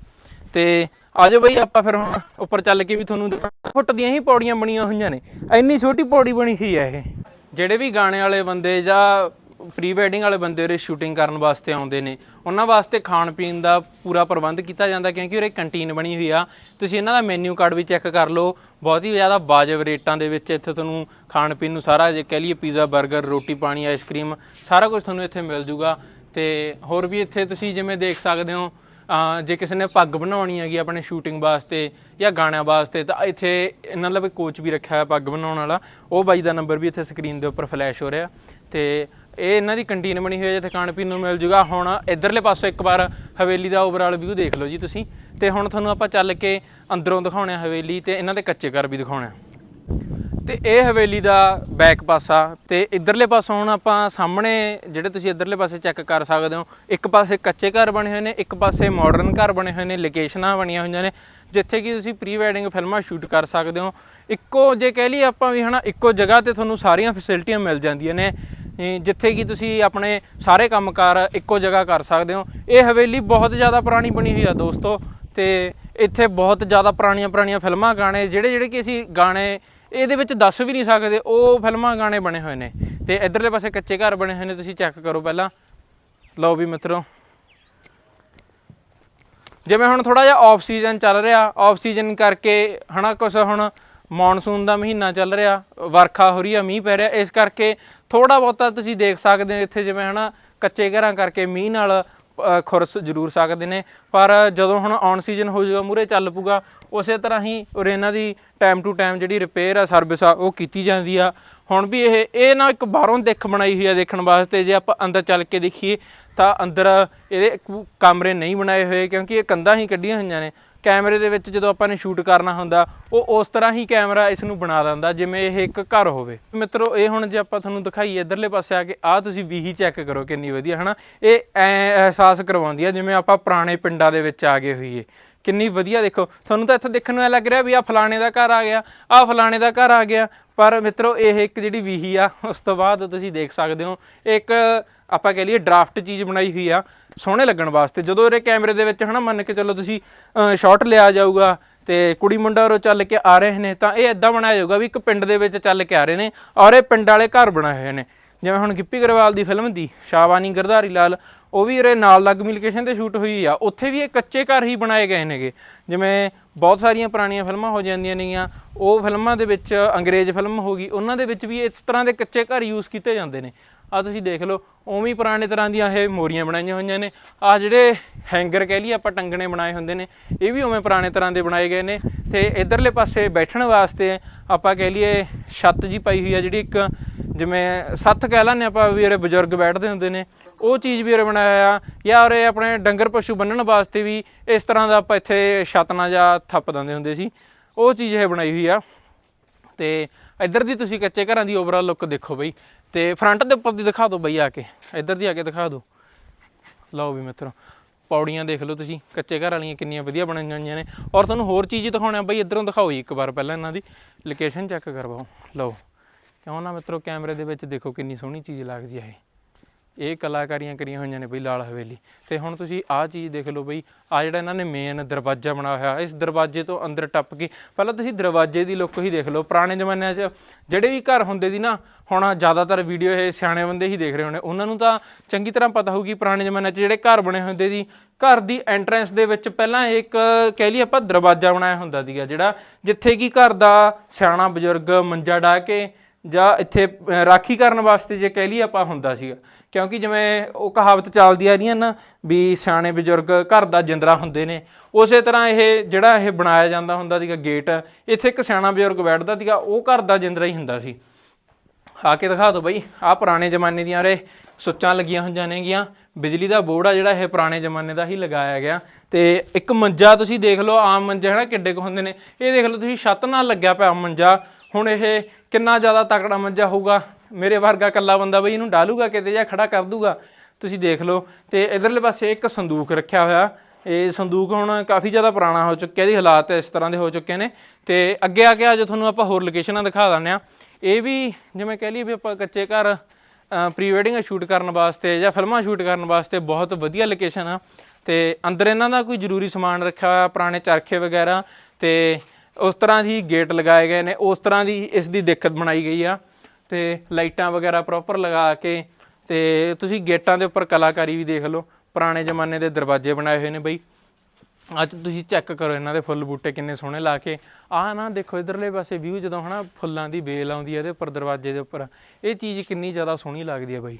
ਤੇ ਆਜੋ ਬਈ ਆਪਾਂ ਫਿਰ ਹੁਣ ਉੱਪਰ ਚੱਲ ਕੇ ਵੀ ਤੁਹਾਨੂੰ ਫੁੱਟ ਦੀਆਂ ਹੀ ਪੌੜੀਆਂ ਬਣੀਆਂ ਹੋਈਆਂ ਨੇ। ਇੰਨੀ ਛੋਟੀ ਪੌੜੀ ਬਣੀ ਹੋਈ ਆ ਇਹ। ਜਿਹੜੇ ਵੀ ਗਾਣੇ ਵਾਲੇ ਬੰਦੇ ਜਾਂ ਪ੍ਰੀ ਵੈਡਿੰਗ ਵਾਲੇ ਬੰਦੇ ਉਰੇ ਸ਼ੂਟਿੰਗ ਕਰਨ ਵਾਸਤੇ ਆਉਂਦੇ ਨੇ। ਉਹਨਾਂ ਵਾਸਤੇ ਖਾਣ ਪੀਣ ਦਾ ਪੂਰਾ ਪ੍ਰਬੰਧ ਕੀਤਾ ਜਾਂਦਾ ਕਿਉਂਕਿ ਉਰੇ ਕੰਟੀਨ ਬਣੀ ਹੋਈ ਆ। ਤੁਸੀਂ ਇਹਨਾਂ ਦਾ ਮੈਨੂ ਕਾਰਡ ਵੀ ਚੈੱਕ ਕਰ ਲਓ। ਬਹੁਤ ਹੀ ਜ਼ਿਆਦਾ ਵਾਜਬ ਰੇਟਾਂ ਦੇ ਵਿੱਚ ਇੱਥੇ ਤੁਹਾਨੂੰ ਖਾਣ ਪੀਣ ਨੂੰ ਸਾਰਾ ਜੇ ਕਹਿ ਲਈਏ ਪੀਜ਼ਾ 버ਗਰ ਰੋਟੀ, ਪਾਣੀ, ਆਈਸਕ੍ਰੀਮ ਸਾਰਾ ਕੁਝ ਤੁਹਾਨੂੰ ਇੱਥੇ ਮਿਲ ਜੂਗਾ। ਤੇ ਹੋਰ ਵੀ ਇੱਥੇ ਤੁਸੀਂ ਜਿਵੇਂ ਦੇਖ ਸਕਦੇ ਹੋ ਜੇ ਕਿਸੇ ਨੇ ਪੱਗ ਬਣਾਉਣੀ ਹੈਗੀ ਆਪਣੇ ਸ਼ੂਟਿੰਗ ਵਾਸਤੇ ਜਾਂ ਗਾਣਿਆਂ ਵਾਸਤੇ, ਤਾਂ ਇੱਥੇ ਇਹਨਾਂ ਲਈ ਕੋਚ ਵੀ ਰੱਖਿਆ ਹੋਇਆ ਪੱਗ ਬਣਾਉਣ ਵਾਲਾ। ਉਹ ਬਾਈ ਦਾ ਨੰਬਰ ਵੀ ਇੱਥੇ ਸਕਰੀਨ ਦੇ ਉੱਪਰ ਫਲੈਸ਼ ਹੋ ਰਿਹਾ। ਤੇ ਇਹ ਇਹਨਾਂ ਦੀ ਕੰਟੀਨ ਬਣੀ ਹੋਈ ਹੈ ਜਿੱਥੇ ਖਾਣ ਪੀਣ ਨੂੰ ਮਿਲ ਜੂਗਾ। ਹੁਣ ਇਧਰਲੇ ਪਾਸੋਂ ਇੱਕ ਵਾਰ ਹਵੇਲੀ ਦਾ ਓਵਰਆਲ ਵਿਊ ਦੇਖ ਲਓ ਜੀ ਤੁਸੀਂ। ਤੇ ਹੁਣ ਤੁਹਾਨੂੰ ਆਪਾਂ ਚੱਲ ਕੇ ਅੰਦਰੋਂ ਦਿਖਾਉਣੇ ਆ ਹਵੇਲੀ ਤੇ ਇਹਨਾਂ ਦੇ ਕੱਚੇ ਘਰ ਵੀ ਦਿਖਾਉਣੇ ਆ। ਤੇ ਇਹ ਹਵੇਲੀ ਦਾ ਬੈਕ ਪਾਸਾ ਤੇ ਇਧਰਲੇ ਪਾਸੋਂ ਹੁਣ ਆਪਾਂ ਸਾਹਮਣੇ ਜਿਹੜੇ ਤੁਸੀਂ ਇਧਰਲੇ ਪਾਸੇ ਚੈੱਕ ਕਰ ਸਕਦੇ ਹੋ, ਇੱਕ ਪਾਸੇ ਕੱਚੇ ਘਰ ਬਣੇ ਹੋਏ ਨੇ, ਇੱਕ ਪਾਸੇ ਮਾਡਰਨ ਘਰ ਬਣੇ ਹੋਏ ਨੇ ਲੋਕੇਸ਼ਨਾਂ ਬਣੀਆਂ ਹੋਈਆਂ ਨੇ, ਜਿੱਥੇ ਕਿ ਤੁਸੀਂ ਪ੍ਰੀ ਵੈਡਿੰਗ ਫਿਲਮਾਂ ਸ਼ੂਟ ਕਰ ਸਕਦੇ ਹੋ। ਇੱਕੋ ਜੇ ਕਹਿ ਲਈ ਆਪਾਂ ਵੀ ਹਨਾ, ਇੱਕੋ ਜਗ੍ਹਾ ਤੇ ਤੁਹਾਨੂੰ ਸਾਰੀਆਂ ਫੈਸਿਲਿਟੀਆਂ ਮਿਲ ਜਾਂਦੀਆਂ ਨੇ। ਜਿੱਥੇ ਕਿ ਤੁਸੀਂ ਆਪਣੇ ਸਾਰੇ ਕੰਮਕਾਰ ਇੱਕੋ ਜਗ੍ਹਾ ਕਰ ਸਕਦੇ ਹੋ। ਇਹ ਹਵੇਲੀ ਬਹੁਤ ਜ਼ਿਆਦਾ ਪੁਰਾਣੀ ਬਣੀ ਹੋਈ ਆ ਦੋਸਤੋ, ਤੇ ਇੱਥੇ ਬਹੁਤ ਜ਼ਿਆਦਾ ਪੁਰਾਣੀਆਂ ਪੁਰਾਣੀਆਂ ਫਿਲਮਾਂ, ਗਾਣੇ, ਜਿਹੜੇ ਜਿਹੜੇ ਕਿ ਅਸੀਂ ਗਾਣੇ ਇਹਦੇ ਵਿੱਚ ਦੱਸ ਵੀ ਨਹੀਂ ਸਕਦੇ, ਉਹ ਫਿਲਮਾਂ, ਗਾਣੇ ਬਣੇ ਹੋਏ ਨੇ। ਤੇ ਇਧਰਲੇ ਪਾਸੇ ਕੱਚੇ ਘਰ ਬਣੇ ਹੋਏ ਨੇ, ਤੁਸੀਂ ਚੈੱਕ ਕਰੋ ਪਹਿਲਾਂ। ਲਓ ਵੀ ਮਿੱਤਰੋ। ਜਿਵੇਂ ਹੁਣ ਥੋੜਾ ਜਿਹਾ ਆਫ ਸੀਜ਼ਨ ਚੱਲ ਰਿਹਾ ਆਫ ਸੀਜ਼ਨ ਕਰਕੇ ਹਨਾ ਕੁਛ ਹੁਣ ਮੌਨਸੂਨ ਦਾ ਮਹੀਨਾ ਚੱਲ ਰਿਹਾ, ਵਰਖਾ ਹੋ ਰਹੀ ਆ, ਮੀਂਹ ਪੈ ਰਿਹਾ, ਇਸ ਕਰਕੇ ਥੋੜਾ ਬਹੁਤਾ ਤੁਸੀਂ ਦੇਖ ਸਕਦੇ ਹੋ ਇੱਥੇ ਜਿਵੇਂ ਹਨਾ ਕੱਚੇ ਘਰਾਂ ਕਰਕੇ ਮੀਂਹ ਨਾਲ ਖੁਰਸ ਜ਼ਰੂਰ ਸਕਦੇ ਨੇ। ਪਰ ਜਦੋਂ ਹੁਣ ਔਨ ਸੀਜ਼ਨ ਹੋ ਜਾਊਗਾ ਮੂਰੇ ਚੱਲ ਪੂਗਾ ਉਸੇ ਤਰ੍ਹਾਂ ਹੀ ਉਰੇ ਇਹਨਾਂ ਦੀ ਟਾਈਮ ਟੂ ਟਾਈਮ ਜਿਹੜੀ ਰਿਪੇਅਰ ਆ ਸਰਵਿਸ ਆ, ਉਹ ਕੀਤੀ ਜਾਂਦੀ ਆ। ਹੁਣ ਵੀ ਇਹ ਇਹ ਨਾ ਇੱਕ ਬਾਹਰੋਂ ਦਿੱਖ ਬਣਾਈ ਹੋਈ ਆ ਦੇਖਣ ਵਾਸਤੇ, ਜੇ ਆਪਾਂ ਅੰਦਰ ਚੱਲ ਕੇ ਦੇਖੀਏ, ਤਾਂ ਅੰਦਰ ਇਹਦੇ ਕੂ- ਕਮਰੇ ਨਹੀਂ ਬਣਾਏ ਹੋਏ, ਕਿਉਂਕਿ ਇਹ ਕੰਧਾਂ ਹੀ ਕੱਢੀਆਂ ਹੋਈਆਂ ਨੇ। ਕੈਮਰੇ ਦੇ ਵਿੱਚ ਜਦੋਂ ਆਪਾਂ ਨੇ ਸ਼ੂਟ ਕਰਨਾ ਹੁੰਦਾ, ਉਹ ਉਸ ਤਰ੍ਹਾਂ ਹੀ ਕੈਮਰਾ ਇਸ ਨੂੰ ਬਣਾ ਦਿੰਦਾ, ਜਿਵੇਂ ਇਹ ਇੱਕ ਘਰ ਹੋਵੇ। ਮਿੱਤਰੋ, ਇਹ ਹੁਣ ਜੇ ਆਪਾਂ ਤੁਹਾਨੂੰ ਦਿਖਾਈਏ ਇਧਰਲੇ ਪਾਸੇ ਆ ਕੇ, ਆਹ ਤੁਸੀਂ ਵੀਹੀ ਚੈੱਕ ਕਰੋ ਕਿੰਨੀ ਵਧੀਆ, ਹਨਾ? ਇਹ ਐ ਅਹਿਸਾਸ ਕਰਵਾਉਂਦੀ ਆ, ਜਿਵੇਂ ਆਪਾਂ ਪੁਰਾਣੇ ਪਿੰਡਾਂ ਦੇ ਵਿੱਚ ਆ ਗਏ ਹੋਈਏ। ਕਿੰਨੀ ਵਧੀਆ ਦੇਖੋ। ਤੁਹਾਨੂੰ ਤਾਂ ਇੱਥੇ ਦੇਖਣ ਨੂੰ ਐ ਲੱਗ ਰਿਹਾ ਵੀ ਆ ਫਲਾਣੇ ਦਾ ਘਰ ਆ ਗਿਆ ਆ ਫਲਾਣੇ ਦਾ ਘਰ ਆ ਗਿਆ। ਪਰ ਮਿੱਤਰੋ, ਇਹ ਇੱਕ ਜਿਹੜੀ ਵੀਹੀ ਆ, ਉਸ ਤੋਂ ਬਾਅਦ ਤੁਸੀਂ ਦੇਖ ਸਕਦੇ ਹੋ, ਇੱਕ ਆਪਾਂ ਕਹਿ ਲਈਏ ਡਰਾਫਟ ਚੀਜ਼ ਬਣਾਈ ਹੋਈ ਆ, ਸੋਹਣੇ ਲੱਗਣ ਵਾਸਤੇ। ਜਦੋਂ ਇਹਦੇ ਕੈਮਰੇ ਦੇ ਵਿੱਚ ਹਨਾ ਮੰਨ ਕੇ ਚੱਲੋ ਤੁਸੀਂ ਸ਼ਾਟ ਲਿਆ ਜਾਊਗਾ ਤੇ ਕੁੜੀ ਮੁੰਡਾ ਉਹ ਚੱਲ ਕੇ ਆ ਰਹੇ ਨੇ, ਤਾਂ ਇਹ ਇਦਾਂ ਬਣਾਇਆ ਜਾਊਗਾ ਵੀ ਇੱਕ ਪਿੰਡ ਦੇ ਵਿੱਚ ਚੱਲ ਕੇ ਆ ਰਹੇ ਨੇ ਔਰ ਇਹ ਪਿੰਡ ਵਾਲੇ ਘਰ ਬਣਾਏ ਹੋਏ ਨੇ। ਜਿਵੇਂ ਹੁਣ ਗਿੱਪੀ ਗਰੇਵਾਲ ਦੀ ਫਿਲਮ ਦੀ, ਸ਼ਾਬਾਨੀ ਗਰਧਾਰੀ ਲਾਲ ਉਹ ਵੀ ਇਹਦੇ ਨਾਲ ਲੱਗਮੀ ਲੋਕੇਸ਼ਨ ਤੇ ਸ਼ੂਟ ਹੋਈ ਆ। ਉੱਥੇ ਵੀ ਇਹ ਕੱਚੇ ਘਰ ਹੀ ਬਣਾਏ ਗਏ ਨੇਗੇ। ਜਿਵੇਂ ਬਹੁਤ ਸਾਰੀਆਂ ਪੁਰਾਣੀਆਂ ਫਿਲਮਾਂ ਹੋ ਜਾਂਦੀਆਂ ਨੇਗੀਆਂ। ਉਹ ਫਿਲਮਾਂ ਦੇ ਵਿੱਚ ਅੰਗਰੇਜ਼ ਫਿਲਮ ਹੋ ਗਈ। ਉਹਨਾਂ ਦੇ ਵਿੱਚ ਵੀ ਇਸ ਤਰ੍ਹਾਂ ਦੇ ਕੱਚੇ ਘਰ ਯੂਜ਼ ਕੀਤੇ ਜਾਂਦੇ ਨੇ। ਆ ਤੁਸੀਂ ਦੇਖ ਲਓ, ਉਵੇਂ ਪੁਰਾਣੇ ਤਰ੍ਹਾਂ ਦੀਆਂ ਇਹ ਮੋਰੀਆਂ ਬਣਾਈਆਂ ਹੋਈਆਂ ਨੇ। ਆ ਜਿਹੜੇ ਹੈਂਗਰ ਕਹਿ ਲਈ ਆਪਾਂ, ਟੰਗਣੇ ਬਣਾਏ ਹੁੰਦੇ ਨੇ, ਇਹ ਵੀ ਉਵੇਂ ਪੁਰਾਣੇ ਤਰ੍ਹਾਂ ਦੇ ਬਣਾਏ ਗਏ ਨੇ। ਤੇ ਇਧਰਲੇ ਪਾਸੇ ਬੈਠਣ ਵਾਸਤੇ ਆਪਾਂ ਕਹਿ ਲਈਏ ਛੱਤ ਜੀ ਪਾਈ ਹੋਈ ਆ, ਜਿਹੜੀ ਇੱਕ ਜਿਵੇਂ ਸੱਥ ਕਹਿ ਲੈਂਦੇ ਆਪਾਂ ਵੀ ਜਿਹੜੇ ਬਜ਼ੁਰਗ ਬੈਠਦੇ ਹੁੰਦੇ ਨੇ। ਉਹ ਚੀਜ਼ ਵੀ ਉਰੇ ਬਣਾਇਆ ਆ। ਜਾਂ ਉਰੇ ਆਪਣੇ ਡੰਗਰ ਪਸ਼ੂ ਬੰਨਣ ਵਾਸਤੇ ਵੀ ਇਸ ਤਰ੍ਹਾਂ ਦਾ ਆਪਾਂ ਇੱਥੇ ਛਤਨਾ ਜਾਂ ਥੱਪ ਦਿੰਦੇ ਹੁੰਦੇ ਸੀ। ਉਹ ਚੀਜ਼ ਇਹ ਬਣਾਈ ਹੋਈ ਆ। ਤੇ ਇੱਧਰ ਦੀ ਤੁਸੀਂ ਕੱਚੇ ਘਰਾਂ ਦੀ ਓਵਰਆਲ ਲੁੱਕ ਦੇਖੋ ਬਈ। ਤੇ ਫਰੰਟ ਦੇ ਉੱਪਰ ਦੀ ਦਿਖਾ ਦਿਓ ਬਈ ਆ ਕੇ। ਇੱਧਰ ਦੀ ਆ ਕੇ ਦਿਖਾ ਦਿਓ। ਲਓ ਵੀ ਮਿੱਤਰੋ, ਪੌੜੀਆਂ ਦੇਖ ਲਓ ਤੁਸੀਂ। ਕੱਚੇ ਘਰ ਵਾਲੀਆਂ ਕਿੰਨੀਆਂ ਵਧੀਆ ਬਣਾਈਆਂ ਹੋਈਆਂ ਨੇ। ਔਰ ਤੁਹਾਨੂੰ ਹੋਰ ਚੀਜ਼ ਦਿਖਾਉਣਾ ਬਈ, ਇੱਧਰੋਂ ਦਿਖਾਓ ਜੀ ਇੱਕ ਵਾਰ ਪਹਿਲਾਂ ਇਹਨਾਂ ਦੀ। ਲੋਕੇਸ਼ਨ ਚੈੱਕ ਕਰਵਾਓ। ਲਓ, ਕਿਉਂ ਨਾ ਮਿੱਤਰੋ, ਕੈਮਰੇ ਦੇ ਵਿੱਚ ਦੇਖੋ ਕਿੰਨੀ ਸੋਹਣੀ ਚੀਜ਼ ਲੱਗਦੀ ਹੈ ਇਹ। ਇਹ ਕਲਾਕਾਰੀਆਂ ਕਰੀਆਂ ਹੋਈਆਂ ਨੇ ਬਈ ਲਾਲ ਹਵੇਲੀ। ਤੇ ਹੁਣ ਤੁਸੀਂ ਆਹ ਚੀਜ਼ ਦੇਖ ਲਓ ਬਈ ਆ ਜਿਹੜਾ ਇਹਨਾਂ ਨੇ ਮੇਨ ਦਰਵਾਜ਼ਾ ਬਣਾਇਆ ਹੋਇਆ, ਇਸ ਦਰਵਾਜ਼ੇ ਤੋਂ ਅੰਦਰ ਟੱਪ ਕੇ, ਪਹਿਲਾਂ ਤੁਸੀਂ ਦਰਵਾਜ਼ੇ ਦੀ ਲੁੱਕ ਹੀ ਦੇਖ ਲਓ, ਪੁਰਾਣੇ ਜ਼ਮਾਨਿਆਂ 'ਚ ਜਿਹੜੇ ਵੀ ਘਰ ਹੁੰਦੇ ਸੀ ਨਾ, ਹੁਣ ਜ਼ਿਆਦਾਤਰ ਵੀਡੀਓ ਇਹ ਸਿਆਣੇ ਬੰਦੇ ਹੀ ਦੇਖ ਰਹੇ ਹੋਣੇ। ਉਹਨਾਂ ਨੂੰ ਤਾਂ ਚੰਗੀ ਤਰ੍ਹਾਂ ਪਤਾ ਹੋਊਗੀ ਪੁਰਾਣੇ ਜ਼ਮਾਨਿਆਂ 'ਚ ਜਿਹੜੇ ਘਰ ਬਣੇ ਹੁੰਦੇ ਸੀ, ਘਰ ਦੀ ਐਂਟਰੈਂਸ ਦੇ ਵਿੱਚ ਪਹਿਲਾਂ ਇੱਕ ਕਹਿ ਲਈ ਆਪਾਂ ਦਰਵਾਜ਼ਾ ਬਣਾਇਆ ਹੁੰਦਾ ਸੀਗਾ, ਜਿਹੜਾ ਜਿੱਥੇ ਕਿ ਘਰ ਦਾ ਸਿਆਣਾ ਬਜ਼ੁਰਗ ਮੰਜਾ ਢਾ ਕੇ ਜਾਂ ਇੱਥੇ ਰਾਖੀ ਕਰਨ ਵਾਸਤੇ ਜੇ ਕਹਿ ਲਈ ਆਪਾਂ ਹੁੰਦਾ ਸੀਗਾ। ਕਿਉਂਕਿ ਜਿਵੇਂ ਉਹ ਕਹਾਵਤ ਚੱਲਦੀ ਆ ਰਹੀਆਂ ਨਾ ਵੀ ਸਿਆਣੇ ਬਜ਼ੁਰਗ ਘਰ ਦਾ ਜਿੰਦਰਾ ਹੁੰਦੇ ਨੇ। ਉਸੇ ਤਰ੍ਹਾਂ ਇਹ ਜਿਹੜਾ ਇਹ ਬਣਾਇਆ ਜਾਂਦਾ ਹੁੰਦਾ ਸੀਗਾ ਗੇਟ, ਇੱਥੇ ਇੱਕ ਸਿਆਣਾ ਬਜ਼ੁਰਗ ਬੈਠਦਾ ਸੀਗਾ, ਉਹ ਘਰ ਦਾ ਜਿੰਦਰਾ ਹੀ ਹੁੰਦਾ ਸੀ। ਆ ਕੇ ਦਿਖਾ ਦਿਓ ਬਈ, ਆਹ ਪੁਰਾਣੇ ਜ਼ਮਾਨੇ ਦੀਆਂ ਰੇ ਸੁੱਚਾਂ ਲੱਗੀਆਂ ਹੋਈਆਂ ਨੇਗੀਆਂ। ਬਿਜਲੀ ਦਾ ਬੋਰਡ ਆ ਜਿਹੜਾ ਇਹ ਪੁਰਾਣੇ ਜ਼ਮਾਨੇ ਦਾ ਹੀ ਲਗਾਇਆ ਗਿਆ। ਤੇ ਇੱਕ ਮੰਜਾ ਤੁਸੀਂ ਦੇਖ ਲਓ, ਆਮ ਮੰਜੇ ਹਨਾ ਕਿੱਡੇ ਕੁ ਹੁੰਦੇ ਨੇ। ਇਹ ਦੇਖ ਲਓ ਤੁਸੀਂ, ਛੱਤ ਨਾਲ ਲੱਗਿਆ ਪਿਆ ਮੰਜਾ। ਹੁਣ ਇਹ ਕਿੰਨਾ ਜ਼ਿਆਦਾ ਤਕੜਾ ਮੰਜਾ ਹੋਊਗਾ। ਮੇਰੇ ਵਰਗਾ ਕੱਲਾ ਬੰਦਾ ਬਈ ਇਹਨੂੰ ਡਾਲੂਗਾ ਕਿਤੇ ਜਾਂ ਖੜਾ ਕਰ ਦੂਗਾ। ਤੁਸੀਂ ਦੇਖ ਲਓ, ਤੇ ਇਧਰਲੇ ਪਾਸੇ ਇੱਕ ਸੰਦੂਕ ਰੱਖਿਆ ਹੋਇਆ। ਇਹ ਸੰਦੂਕ ਹੁਣ ਕਾਫੀ ਜ਼ਿਆਦਾ ਪੁਰਾਣਾ ਹੋ ਚੁੱਕਿਆ, ਇਹਦੇ ਹਾਲਾਤ ਇਸ ਤਰ੍ਹਾਂ ਦੇ ਹੋ ਚੁੱਕੇ ਨੇ। ਤੇ ਅੱਗੇ ਆ ਕੇ ਅੱਜ ਤੁਹਾਨੂੰ ਆਪਾਂ ਹੋਰ ਲੋਕੇਸ਼ਨਾਂ ਦਿਖਾ ਦਿੰਦੇ ਆ ਇਹ ਵੀ ਜਿਵੇਂ ਕਹਿ ਲਈਏ ਵੀ ਆਪਾਂ ਕੱਚੇ ਘਰ ਪ੍ਰੀ ਵੈਡਿੰਗ ਸ਼ੂਟ ਕਰਨ ਵਾਸਤੇ ਜਾਂ ਫਿਲਮਾਂ ਸ਼ੂਟ ਕਰਨ ਵਾਸਤੇ ਬਹੁਤ ਵਧੀਆ ਲੋਕੇਸ਼ਨ ਆ। ਤੇ ਅੰਦਰ ਇਹਨਾਂ ਦਾ ਕੋਈ ਜ਼ਰੂਰੀ ਸਮਾਨ ਰੱਖਿਆ ਹੋਇਆ, ਪੁਰਾਣੇ ਚਰਖੇ ਵਗੈਰਾ, ਤੇ ਉਸ ਤਰ੍ਹਾਂ ਦੀ ਗੇਟ ਲਗਾਏ ਗਏ ਨੇ, ਉਸ ਤਰ੍ਹਾਂ ਦੀ ਇਸ ਦੀ ਦਿੱਕਤ ਬਣਾਈ ਗਈ ਆ। ਤੇ ਲਾਈਟਾਂ ਵਗੈਰਾ ਪ੍ਰੋਪਰ ਲਗਾ ਕੇ ਤੇ ਤੁਸੀਂ ਗੇਟਾਂ ਦੇ ਉੱਪਰ ਕਲਾਕਾਰੀ ਵੀ ਦੇਖ ਲਓ। ਪੁਰਾਣੇ ਜ਼ਮਾਨੇ ਦੇ ਦਰਵਾਜ਼ੇ ਬਣਾਏ ਹੋਏ ਨੇ ਬਈ। ਅੱਜ ਤੁਸੀਂ ਚੈੱਕ ਕਰੋ ਇਹਨਾਂ ਦੇ ਫੁੱਲ ਬੂਟੇ ਕਿੰਨੇ ਸੋਹਣੇ ਲਾ ਕੇ। ਆਹ ਨਾ ਦੇਖੋ ਇਧਰਲੇ ਪਾਸੇ ਵਿਊ ਜਦੋਂ ਹਨਾ ਫੁੱਲਾਂ ਦੀ ਬੇਲ ਆਉਂਦੀ ਹੈ ਇਹਦੇ ਉੱਪਰ ਦਰਵਾਜ਼ੇ ਦੇ ਉੱਪਰ। ਇਹ ਚੀਜ਼ ਕਿੰਨੀ ਜ਼ਿਆਦਾ ਸੋਹਣੀ ਲੱਗਦੀ ਹੈ ਬਾਈ।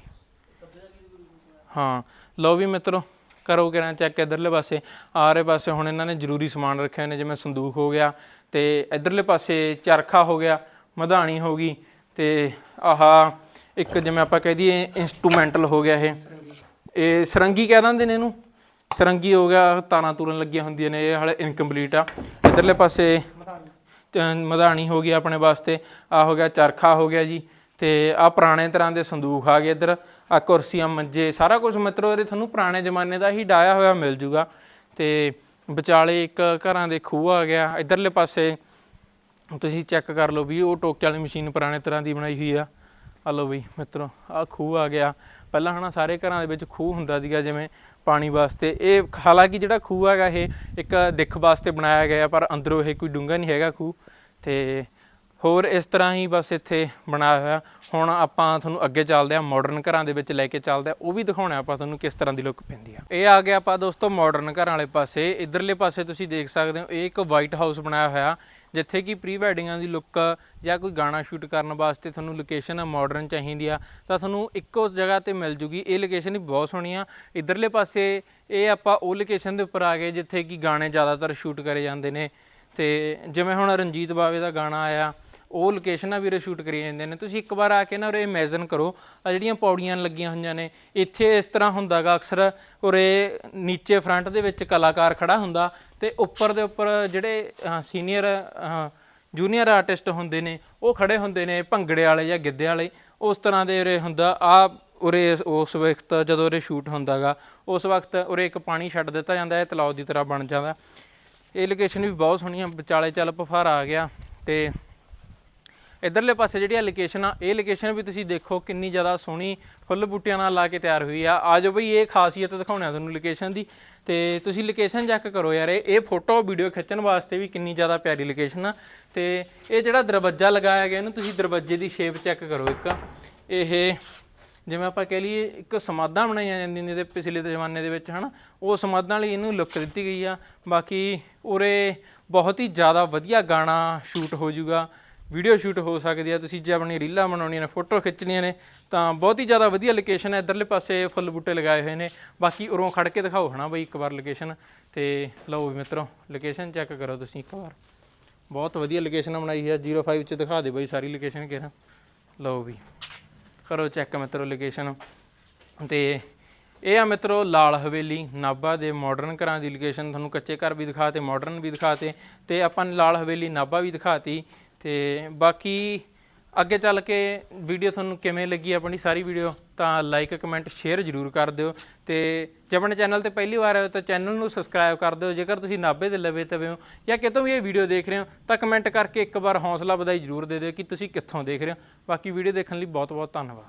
ਹਾਂ, ਲਓ ਵੀ ਮਿੱਤਰੋ, ਕਰੋ ਕਿਰਾਂ ਚੈੱਕ ਇਧਰਲੇ ਪਾਸੇ। ਆਰੇ ਪਾਸੇ ਹੁਣ ਇਹਨਾਂ ਨੇ ਜ਼ਰੂਰੀ ਸਮਾਨ ਰੱਖੇ ਹੋਏ ਨੇ, ਜਿਵੇਂ ਸੰਦੂਕ ਹੋ ਗਿਆ ਤੇ ਇਧਰਲੇ ਪਾਸੇ ਚਰਖਾ ਹੋ ਗਿਆ, ਮਧਾਣੀ ਹੋ ਗਈ। ਤੇ ਆਹ ਇੱਕ ਜਿਵੇਂ ਆਪਾਂ ਕਹਿ ਦਈਏ ਇਨਸਟਰੂਮੈਂਟਲ ਹੋ ਗਿਆ ਇਹ। ਇਹ ਸਰੰਗੀ ਕਹਿ ਦਿੰਦੇ ਨੇ ਇਹਨੂੰ। ਸਰੰਗੀ ਹੋ ਗਿਆ, ਤਾਰਾਂ ਤੂਰਨ ਲੱਗੀਆਂ ਹੁੰਦੀਆਂ ਨੇ, ਇਹ ਹਾਲੇ ਇਨਕੰਪਲੀਟ ਆ। ਇਧਰਲੇ ਪਾਸੇ ਮਧਾਣੀ ਹੋ ਗਈ ਆਪਣੇ ਵਾਸਤੇ। ਆ ਹੋ ਗਿਆ ਚਰਖਾ ਹੋ ਗਿਆ ਜੀ। ਤੇ ਆ ਪੁਰਾਣੇ ਤਰ੍ਹਾਂ ਦੇ ਸੰਦੂਕ ਆ ਗਏ ਇੱਧਰ। ਆ ਕੁਰਸੀਆਂ, ਮੰਜੇ, ਸਾਰਾ ਕੁਝ ਮਿੱਤਰੋ, ਇਹਦੇ ਤੁਹਾਨੂੰ ਪੁਰਾਣੇ ਜ਼ਮਾਨੇ ਦਾ ਹੀ ਡਾਇਆ ਹੋਇਆ ਮਿਲ ਜੂਗਾ। ਤੇ ਵਿਚਾਲੇ ਇੱਕ ਘਰਾਂ ਦੇ ਖੂਹ ਆ ਗਿਆ। ਇਧਰਲੇ ਪਾਸੇ ਤੁਸੀਂ ਚੈੱਕ ਕਰ ਲਓ ਵੀ ਉਹ ਟੋਕੇ ਵਾਲੀ ਮਸ਼ੀਨ ਪੁਰਾਣੇ ਤਰ੍ਹਾਂ ਦੀ ਬਣਾਈ ਹੋਈ ਆ। ਆ ਲਓ ਬਈ, ਮਿੱਤਰੋ ਆ ਖੂਹ ਆ ਗਿਆ। ਪਹਿਲਾਂ ਹਨਾ ਸਾਰੇ ਘਰਾਂ ਦੇ ਵਿੱਚ ਖੂਹ ਹੁੰਦਾ ਸੀਗਾ, ਜਿਵੇਂ ਪਾਣੀ ਵਾਸਤੇ। ਇਹ ਹਾਲਾਂਕਿ ਜਿਹੜਾ ਖੂਹ ਹੈਗਾ, ਇਹ ਇੱਕ ਦਿੱਖ ਵਾਸਤੇ ਬਣਾਇਆ ਗਿਆ, ਪਰ ਅੰਦਰੋਂ ਇਹ ਕੋਈ ਡੂੰਘਾ ਨਹੀਂ ਹੈਗਾ ਖੂਹ। ਤੇ ਹੋਰ ਇਸ ਤਰ੍ਹਾਂ ਹੀ ਬਸ ਇੱਥੇ ਬਣਾਇਆ ਹੋਇਆ। ਹੁਣ ਆਪਾਂ ਤੁਹਾਨੂੰ ਅੱਗੇ ਚੱਲਦੇ ਆ ਮਾਡਰਨ ਘਰਾਂ ਦੇ ਵਿੱਚ ਲੈ ਕੇ ਚੱਲਦੇ ਆ ਉਹ ਵੀ ਦਿਖਾਉਣਾ ਆਪਾਂ ਤੁਹਾਨੂੰ ਕਿਸ ਤਰ੍ਹਾਂ ਦੀ ਲੁੱਕ ਪੈਂਦੀ ਆ। ਇਹ ਆ ਗਿਆ ਆਪਾਂ ਦੋਸਤੋ ਮਾਡਰਨ ਘਰਾਂ ਵਾਲੇ ਪਾਸੇ। ਇਧਰਲੇ ਪਾਸੇ ਤੁਸੀਂ ਦੇਖ ਸਕਦੇ ਹੋ, ਇਹ ਇੱਕ ਵਾਈਟ ਹਾਊਸ ਬਣਾਇਆ ਹੋਇਆ। ਜਿੱਥੇ ਕਿ ਪ੍ਰੀ ਵੈਡਿੰਗਾਂ ਦੀ ਲੁੱਕ ਜਾਂ ਕੋਈ ਗਾਣਾ ਸ਼ੂਟ ਕਰਨ ਵਾਸਤੇ ਤੁਹਾਨੂੰ ਲੋਕੇਸ਼ਨ ਮਾਡਰਨ ਚਾਹੀਦੀ ਆ, ਤਾਂ ਤੁਹਾਨੂੰ ਇੱਕੋ ਜਗ੍ਹਾ ਤੇ ਮਿਲ ਜੂਗੀ। ਇਹ ਲੋਕੇਸ਼ਨ ਵੀ ਬਹੁਤ ਸੋਹਣੀ ਆ। ਇਧਰਲੇ ਪਾਸੇ ਇਹ ਆਪਾਂ ਉਹ ਲੋਕੇਸ਼ਨ ਦੇ ਉੱਪਰ ਆ ਗਏ, ਜਿੱਥੇ ਕਿ ਗਾਣੇ ਜ਼ਿਆਦਾਤਰ ਸ਼ੂਟ ਕਰੇ ਜਾਂਦੇ ਨੇ। ਤੇ ਜਿਵੇਂ ਹੁਣ ਰਣਜੀਤ ਬਾਵੇ ਦਾ ਗਾਣਾ ਆਇਆ ਉਹ ਲੋਕੇਸ਼ਨਾਂ ਵੀਰੇ ਸ਼ੂਟ ਕਰੀ ਜਾਂਦੇ ਨੇ। ਤੁਸੀਂ ਇੱਕ ਵਾਰ ਆ ਕੇ ਨਾ ਉਰੇ ਇਮੇਜਿਨ ਕਰੋ ਆ ਜਿਹੜੀਆਂ ਪੌੜੀਆਂ ਲੱਗੀਆਂ ਹੋਈਆਂ ਨੇ, ਇੱਥੇ ਇਸ ਤਰ੍ਹਾਂ ਹੁੰਦਾਗਾ ਅਕਸਰ ਉਰੇ ਨੀਚੇ ਫਰੰਟ ਦੇ ਵਿੱਚ ਕਲਾਕਾਰ ਖੜਾ ਹੁੰਦਾ ਤੇ ਉੱਪਰ ਦੇ ਉੱਪਰ ਜਿਹੜੇ ਸੀਨੀਅਰ ਜੂਨੀਅਰ ਆਰਟਿਸਟ ਹੁੰਦੇ ਨੇ, ਉਹ ਖੜੇ ਹੁੰਦੇ ਨੇ ਭੰਗੜੇ ਵਾਲੇ ਜਾਂ ਗਿੱਧੇ ਵਾਲੇ। ਉਸ ਤਰ੍ਹਾਂ ਦੇ ਉਰੇ ਹੁੰਦਾ, ਆ ਉਰੇ ਉਸ ਵਕਤ ਜਦੋਂ ਉਰੇ ਸ਼ੂਟ ਹੁੰਦਾਗਾ ਉਸ ਵਕਤ ਉਰੇ ਇੱਕ ਪਾਣੀ ਛੱਡ ਦਿੱਤਾ ਜਾਂਦਾ ਹੈ ਤਲਾਅ ਦੀ ਤਰ੍ਹਾਂ ਬਣ ਜਾਂਦਾ। ਇਹ ਲੋਕੇਸ਼ਨ ਵੀ ਬਹੁਤ ਸੋਹਣੀਆਂ, ਵਿਚਾਲੇ ਚੱਲ ਪਫਾਰਾ ਆ ਗਿਆ ਤੇ ਇਧਰਲੇ ਪਾਸੇ ਜਿਹੜੀ ਆ ਲੋਕੇਸ਼ਨ ਆ, ਇਹ ਲੋਕੇਸ਼ਨ ਵੀ ਤੁਸੀਂ ਦੇਖੋ ਕਿੰਨੀ ਜ਼ਿਆਦਾ ਸੋਹਣੀ ਫੁੱਲ ਬੂਟਿਆਂ ਨਾਲ ਲਾ ਕੇ ਤਿਆਰ ਹੋਈ ਆ। ਆਜੋ ਬਈ, ਇਹ ਖਾਸੀਅਤ ਦਿਖਾਉਣਾ ਤੁਹਾਨੂੰ ਲੋਕੇਸ਼ਨ ਦੀ। ਤੇ ਤੁਸੀਂ ਲੋਕੇਸ਼ਨ ਚੈੱਕ ਕਰੋ ਯਾਰ, ਇਹ ਫੋਟੋ ਵੀਡੀਓ ਖਿੱਚਣ ਵਾਸਤੇ ਵੀ ਕਿੰਨੀ ਜ਼ਿਆਦਾ ਪਿਆਰੀ ਲੋਕੇਸ਼ਨ ਆ। ਤੇ ਇਹ ਜਿਹੜਾ ਦਰਵਾਜ਼ਾ ਲਗਾਇਆ ਗਿਆ ਇਹਨੂੰ ਤੁਸੀਂ ਦਰਵਾਜ਼ੇ ਦੀ ਸ਼ੇਪ ਚੈੱਕ ਕਰੋ ਇੱਕ। ਇਹ ਜਿਵੇਂ ਆਪਾਂ ਕਹਿ ਲਈਏ, ਇੱਕ ਸਮਾਧਾਂ ਬਣਾਈਆਂ ਜਾਂਦੀਆਂ ਨੇ ਤੇ ਪਿਛਲੇ ਜ਼ਮਾਨੇ ਦੇ ਵਿੱਚ, ਹਨਾ? ਉਹ ਸਮਾਧਾਂ ਲਈ ਇਹਨੂੰ ਲੁੱਕ ਦਿੱਤੀ ਗਈ ਆ। ਬਾਕੀ ਉਰੇ ਬਹੁਤ ਹੀ ਜ਼ਿਆਦਾ ਵਧੀਆ ਗਾਣਾ ਸ਼ੂਟ ਹੋ ਜਾਊਗਾ। ਵੀਡੀਓ ਸ਼ੂਟ ਹੋ ਸਕਦੀ ਆ, ਤੁਸੀਂ ਜੇ ਆਪਣੀ ਰੀਲਾਂ ਬਣਾਉਣੀਆਂ ਨੇ, ਫੋਟੋ ਖਿੱਚਣੀਆਂ ਨੇ, ਤਾਂ ਬਹੁਤ ਹੀ ਜ਼ਿਆਦਾ ਵਧੀਆ ਲੋਕੇਸ਼ਨ ਹੈ ਇਧਰਲੇ ਪਾਸੇ ਫੁੱਲ ਬੂਟੇ ਲਗਾਏ ਹੋਏ ਨੇ। ਬਾਕੀ ਉਰੋਂ ਖੜ ਕੇ ਦਿਖਾਓ ਹਨਾ ਬਈ ਇੱਕ ਵਾਰ ਲੋਕੇਸ਼ਨ ਤੇ ਲਓ ਵੀ ਮਿੱਤਰੋ ਲੋਕੇਸ਼ਨ ਚੈੱਕ ਕਰੋ ਤੁਸੀਂ ਇੱਕ ਵਾਰ। ਬਹੁਤ ਵਧੀਆ ਲੋਕੇਸ਼ਨ ਬਣਾਈ ਹੈ 05 ਚ ਦਿਖਾ ਦੇ ਬਈ ਸਾਰੀ ਲੋਕੇਸ਼ਨ ਕਿਹੜਾ। ਲਓ ਵੀ, ਕਰੋ ਚੈੱਕ ਮਿੱਤਰੋ ਲੋਕੇਸ਼ਨ ਤੇ ਇਹ ਆ ਮਿੱਤਰੋ ਲਾਲ ਹਵੇਲੀ, ਨਾਭਾ ਦੇ ਮਾਡਰਨ ਘਰਾਂ ਦੀ ਲੋਕੇਸ਼ਨ ਤੁਹਾਨੂੰ ਕੱਚੇ ਘਰ ਵੀ ਦਿਖਾਤੇ ਮਾਡਰਨ ਵੀ ਦਿਖਾਤੇ ਤੇ ਆਪਾਂ ਲਾਲ ਹਵੇਲੀ, ਨਾਭਾ ਵੀ ਦਿਖਾਤੀ। ਤੇ ਬਾਕੀ ਅੱਗੇ ਚੱਲ ਕੇ ਵੀਡੀਓ ਤੁਹਾਨੂੰ ਕਿਵੇਂ ਲੱਗੀ ਆਪਣੀ ਸਾਰੀ ਵੀਡੀਓ ਤਾਂ ਲਾਈਕ ਕਮੈਂਟ ਸ਼ੇਅਰ ਜ਼ਰੂਰ ਕਰ ਦਿਓ। ਤੇ ਜੇ ਆਪਣੇ ਚੈਨਲ ਤੇ ਪਹਿਲੀ ਵਾਰ ਆਏ ਹੋ ਤਾਂ ਚੈਨਲ ਨੂੰ ਸਬਸਕ੍ਰਾਈਬ ਕਰ ਦਿਓ। ਜੇਕਰ ਤੁਸੀਂ ਨਾਭੇ ਦੇ ਲਵੇ ਤਵੇ ਹੋ ਜਾਂ ਕਿਤੋਂ ਵੀ ਇਹ ਵੀਡੀਓ ਦੇਖ ਰਹੇ ਹੋ, ਤਾਂ ਕਮੈਂਟ ਕਰਕੇ ਇੱਕ ਵਾਰ ਹੌਸਲਾ ਵਧਾਈ ਜ਼ਰੂਰ ਦੇ ਦਿਓ ਕਿ ਤੁਸੀਂ ਕਿੱਥੋਂ ਦੇਖ ਰਹੇ ਹੋ। ਬਾਕੀ ਵੀਡੀਓ ਦੇਖਣ ਲਈ ਬਹੁਤ ਬਹੁਤ ਧੰਨਵਾਦ।